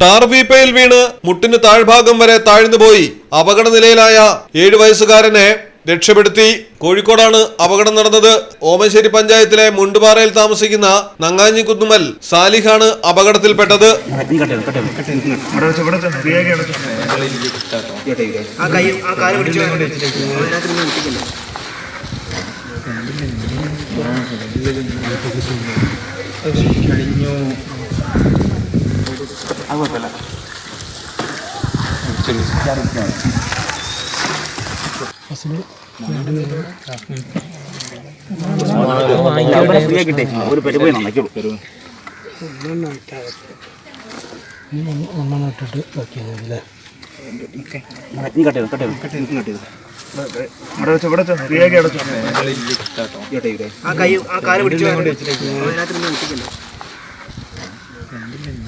Tar വീപ്പയിൽ വീണ് മുട്ടിന് താഴ്ഭാഗം വരെ താഴ്ന്നുപോയി അപകട നിലയിലായ ഏഴു വയസ്സുകാരനെ രക്ഷപ്പെടുത്തി. കോഴിക്കോടാണ് അപകടം നടന്നത്. ഓമശ്ശേരി പഞ്ചായത്തിലെ മുണ്ടുപാറയിൽ താമസിക്കുന്ന നങ്ങാഞ്ഞി കുന്നുമൽ സാലിഹാണ് അപകടത്തിൽപ്പെട്ടത്. നീ അത് കുഴപ്പമില്ല ഫ്രീ ആക്കിട്ടെ ഒരു നീ കട്ട് ചെയ്ത് കട്ട് ചെയ്ത് കട്ട് ചെയ്ത് കട്ട് ചെയ്ത്. ആ കൈ ആ കാൽ പിടിച്ചു അതിനകത്ത് നിന്ന് മുട്ടിക്കല്ലേ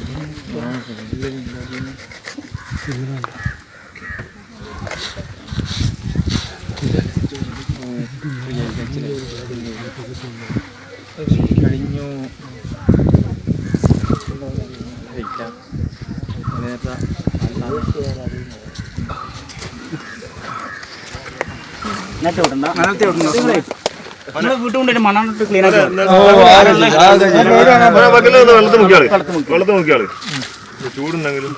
നേരത്തെ വിടണ്ട നേരത്തെ വിടണ്ട നമ്മളെ വീട്ടിൽ ക്ലീൻ ആക്കി പക്കൽ വെള്ളത്ത് മുക്കിയാൾ വെള്ളത്ത് മുക്കിയാൾ ചൂടുണ്ടെങ്കിലും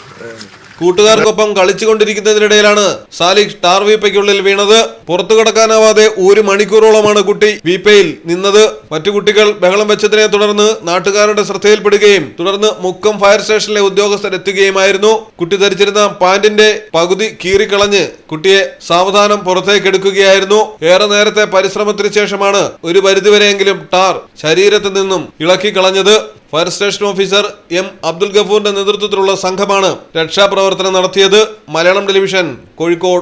കൂട്ടുകാർക്കൊപ്പം കളിച്ചുകൊണ്ടിരിക്കുന്നതിനിടയിലാണ് സാലിഹ് ടാർ വീപ്പയ്ക്കുള്ളിൽ വീണത്. പുറത്തു കടക്കാനാവാതെ ഒരു മണിക്കൂറോളമാണ് കുട്ടി വീപ്പയിൽ നിന്നത്. മറ്റു കുട്ടികൾ ബഹളം വെച്ചതിനെ തുടർന്ന് നാട്ടുകാരുടെ ശ്രദ്ധയിൽപ്പെടുകയും തുടർന്ന് മുക്കം ഫയർ സ്റ്റേഷനിലെ ഉദ്യോഗസ്ഥർ എത്തുകയുമായിരുന്നു. കുട്ടി ധരിച്ചിരുന്ന പാന്റിന്റെ പകുതി കീറിക്കളഞ്ഞ് കുട്ടിയെ സാവധാനം പുറത്തേക്ക് എടുക്കുകയായിരുന്നു. ഏറെ നേരത്തെ പരിശ്രമത്തിന് ശേഷമാണ് ഒരു പരിധിവരെയെങ്കിലും ടാർ ശരീരത്തിൽ നിന്നും ഇളക്കി കളഞ്ഞത്. Fire station officer M Abdul ഗഫൂറിന്റെ നേതൃത്വത്തിലുള്ള സംഘമാണ് രക്ഷാപ്രവർത്തനം നടത്തിയത് മലയാളം ടെലിവിഷൻ കോഴിക്കോട്.